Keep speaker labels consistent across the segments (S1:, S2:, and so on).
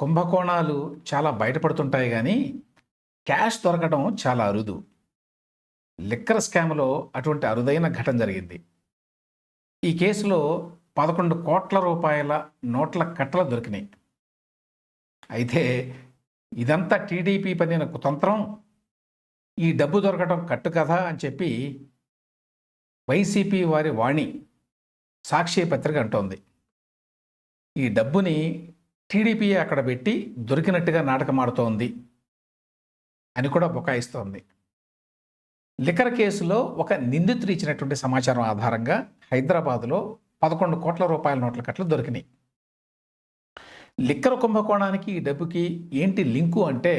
S1: కుంభకోణాలు చాలా బయటపడుతుంటాయి కానీ క్యాష్ దొరకడం చాలా అరుదు. లిక్కర్ స్కామ్లో అటువంటి అరుదైన ఘటన జరిగింది. ఈ కేసులో పదకొండు కోట్ల రూపాయల నోట్ల కట్టలు దొరికినాయి. అయితే ఇదంతా టీడీపీ పనిన కుతంత్రం. ఈ డబ్బు దొరకడం కట్టు కదా అని చెప్పి వైసీపీ వారి వాణి సాక్షి పత్రిక అంటోంది. ఈ డబ్బుని టీడీపీ అక్కడ పెట్టి దొరికినట్టుగా నాటకమాడుతోంది అని కూడా బుకాయిస్తోంది. లిక్కర్ కేసులో ఒక నిందితుడు ఇచ్చినటువంటి సమాచారం ఆధారంగా హైదరాబాదులో పదకొండు కోట్ల రూపాయల నోట్ల కట్లు దొరికినాయి. లిక్కర్ కుంభకోణానికి ఈ డబ్బుకి ఏంటి లింకు అంటే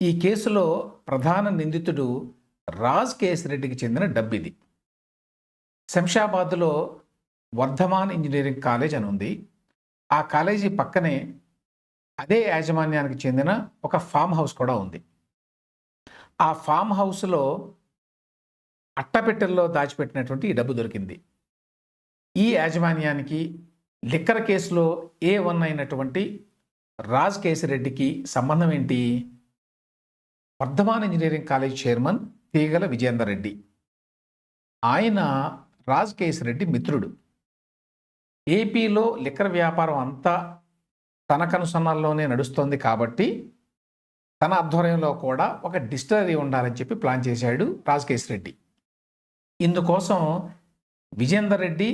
S1: ఈ కేసులో ప్రధాన నిందితుడు రాజ్ కేసిరెడ్డికి చెందిన డబ్బు ఇది శంషాబాద్లో వర్ధమాన్ ఇంజనీరింగ్ కాలేజ్ అని ఉంది. ఆ కాలేజీ పక్కనే అదే యాజమాన్యానికి చెందిన ఒక ఫామ్ హౌస్ కూడా ఉంది. ఆ ఫామ్ హౌస్లో అట్టపెట్టెల్లో దాచిపెట్టినటువంటి ఈ డబ్బు దొరికింది. ఈ యాజమాన్యానికి లిక్కర్ కేసులో ఏ వన్ అయినటువంటి రాజ్ కేసిరెడ్డికి సంబంధం ఏంటి? Vardhaman engineering college chairman Teegala Vijender Reddy. ఆయన రాజ్ కేసిరెడ్డి మిత్రుడు. ఏపీలో లిక్కర్ వ్యాపారం అంతా తన కనుసన్నల్లోనే నడుస్తోంది కాబట్టి తన ఆధ్వర్యంలో కూడా ఒక డిస్టిలరీ ఉండాలని చెప్పి ప్లాన్ చేశాడు రాజకేశ్ రెడ్డి. ఇందుకోసం విజేందర్ రెడ్డి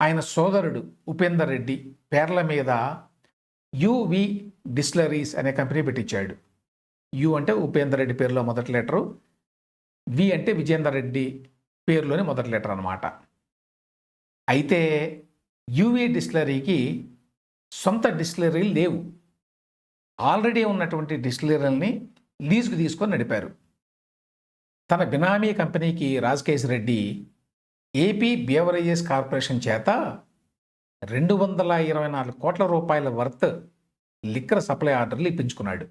S1: ఆయన సోదరుడు ఉపేందర్ రెడ్డి పేర్ల మీద యువి డిస్టిలరీస్ అనే కంపెనీ పెట్టించాడు. యు అంటే ఉపేందర్ రెడ్డి పేరులో మొదటి లెటరు వి అంటే విజేందర్ రెడ్డి పేరులోని మొదటి లెటర్ అనమాట అయితే యువి డిస్టిలరీకి సొంత డిస్టిలరీలు లేవు. ఆల్రెడీ ఉన్నటువంటి డిస్టిలరీలని లీజుకు తీసుకొని నడిపారు. తన బినామీ కంపెనీకి Rajakesh Reddy AP beverages corporation చేత రెండు వందల ఇరవై నాలుగు కోట్ల రూపాయల వర్త్ లిక్కర్ సప్లై ఆర్డర్లు ఇప్పించుకున్నాడు.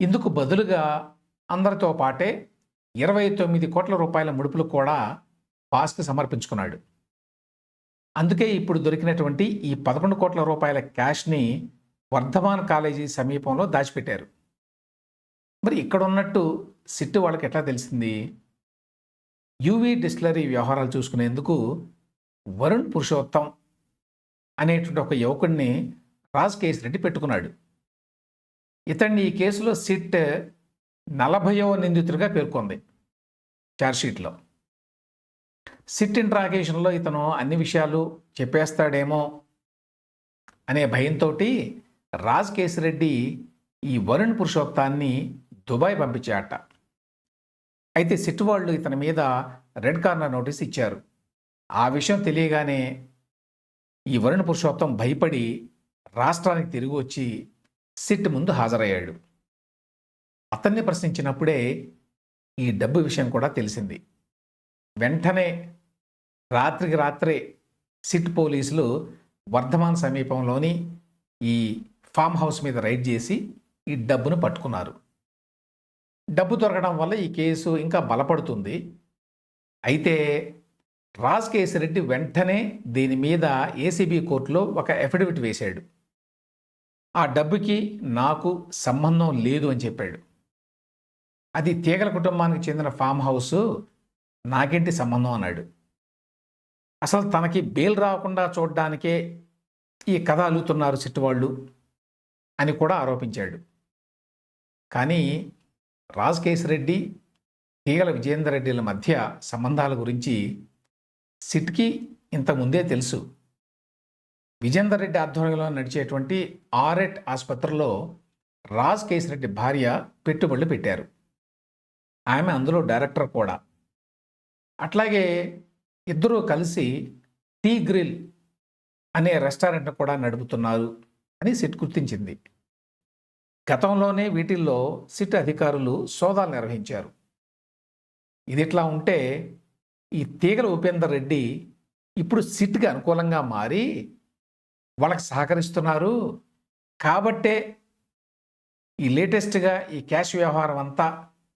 S1: ఇందుకు బదులుగా అందరితో పాటే ఇరవై తొమ్మిది కోట్ల రూపాయల ముడుపులు కూడా పాస్కి సమర్పించుకున్నాడు. అందుకే ఇప్పుడు దొరికినటువంటి ఈ పదకొండు కోట్ల రూపాయల క్యాష్ని వర్ధమాన్ కాలేజీ సమీపంలో దాచిపెట్టారు. మరి ఇక్కడ ఉన్నట్టు సిట్టు వాళ్ళకి ఎట్లా తెలిసింది? యూవీ డిస్టిలరీ వ్యవహారాలు చూసుకునేందుకు వరుణ్ పురుషోత్తం అనేటువంటి ఒక యువకుడిని రాజ్ కేసు రెడ్డి పెట్టుకున్నాడు. ఇతన్ని ఈ కేసులో సిట్ నలభయో నిందితుడిగా పేర్కొంది. ఛార్జ్షీట్లో సిట్ ఇంట్రాగేషన్లో ఇతను అన్ని విషయాలు చెప్పేస్తాడేమో అనే భయంతో రాజ్ కేసిరెడ్డి ఈ వరుణ్ పురుషోత్తాన్ని దుబాయ్ పంపించాట అయితే సిట్ వాళ్ళు ఇతని మీద రెడ్ కార్నర్ నోటీస్ ఇచ్చారు. ఆ విషయం తెలియగానే ఈ వరుణ్ పురుషోత్తం భయపడి రాష్ట్రానికి తిరిగి వచ్చి సిట్ ముందు హాజరయ్యాడు. అతన్ని ప్రశ్నించినప్పుడే ఈ డబ్బు విషయం కూడా తెలిసింది. వెంటనే రాత్రికి రాత్రే సిట్ పోలీసులు వర్ధమాన్ సమీపంలోని ఈ ఫామ్ హౌస్ మీద రైడ్ చేసి ఈ డబ్బును పట్టుకున్నారు. డబ్బు దొరకడం వల్ల ఈ కేసు ఇంకా బలపడుతుంది. అయితే రాజ్ కేసిరెడ్డి వెంటనే దీని మీద ఏసీబీ కోర్టులో ఒక అఫిడవిట్ వేశాడు. ఆ డబ్బుకి నాకు సంబంధం లేదు అని చెప్పాడు. అది తీగల కుటుంబానికి చెందిన ఫామ్ హౌస్ నాకేంటి సంబంధం అన్నాడు. అసలు తనకి బెయిల్ రాకుండా చూడడానికే ఈ కథ అలుగుతున్నారు సిట్టువాళ్ళు అని కూడా ఆరోపించాడు. కానీ రాజ్ రెడ్డి తీగల విజయేందర్ రెడ్డిల మధ్య సంబంధాల గురించి సిట్కి ఇంతకుముందే తెలుసు. విజేందర్ రెడ్డి ఆధ్వర్యంలో నడిచేటువంటి ఆర్ఎట్ ఆసుపత్రిలో రాజ్ రెడ్డి భార్య పెట్టుబడులు పెట్టారు. ఆమె అందులో డైరెక్టర్ కూడా. అట్లాగే ఇద్దరూ కలిసి టీ గ్రిల్ అనే రెస్టారెంట్ కూడా నడుపుతున్నారు అని సిట్ గుర్తించింది. గతంలోనే వీటిల్లో సిట్ అధికారులు సోదాలు నిర్వహించారు. ఇది ఇట్లా ఉంటే ఈ తీగల ఉపేందర్ రెడ్డి ఇప్పుడు సిట్కి అనుకూలంగా మారి వాళ్ళకి సహకరిస్తున్నారు. కాబట్టే ఈ లేటెస్ట్గా ఈ క్యాష్ వ్యవహారం అంతా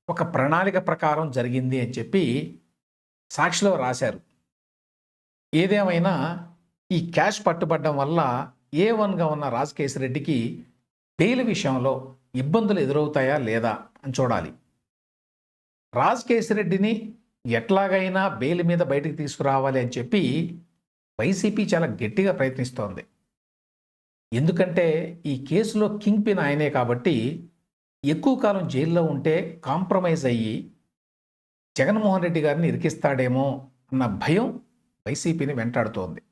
S1: ఒక ప్రణాళిక ప్రకారం జరిగింది అని చెప్పి సాక్షిలో రాశారు. ఏదేమైనా ఈ క్యాష్ పట్టుబడడం వల్ల ఏ వన్గా ఉన్న రాజకేశ్ రెడ్డికి బెయిల్ విషయంలో ఇబ్బందులు ఎదురవుతాయా లేదా అని చూడాలి. రాజకేశ్ రెడ్డిని ఎట్లాగైనా బెయిల్ మీద బయటకు తీసుకురావాలి అని చెప్పి వైసీపీ చాలా గట్టిగా ప్రయత్నిస్తోంది. ఎందుకంటే ఈ కేసులో కింగ్ పిన్ ఆయనే కాబట్టి ఎక్కువ కాలం జైల్లో ఉంటే కాంప్రమైజ్ అయ్యి జగన్మోహన్ రెడ్డి గారిని ఇరికిస్తాడేమో అన్న భయం వైసీపీని వెంటాడుతోంది.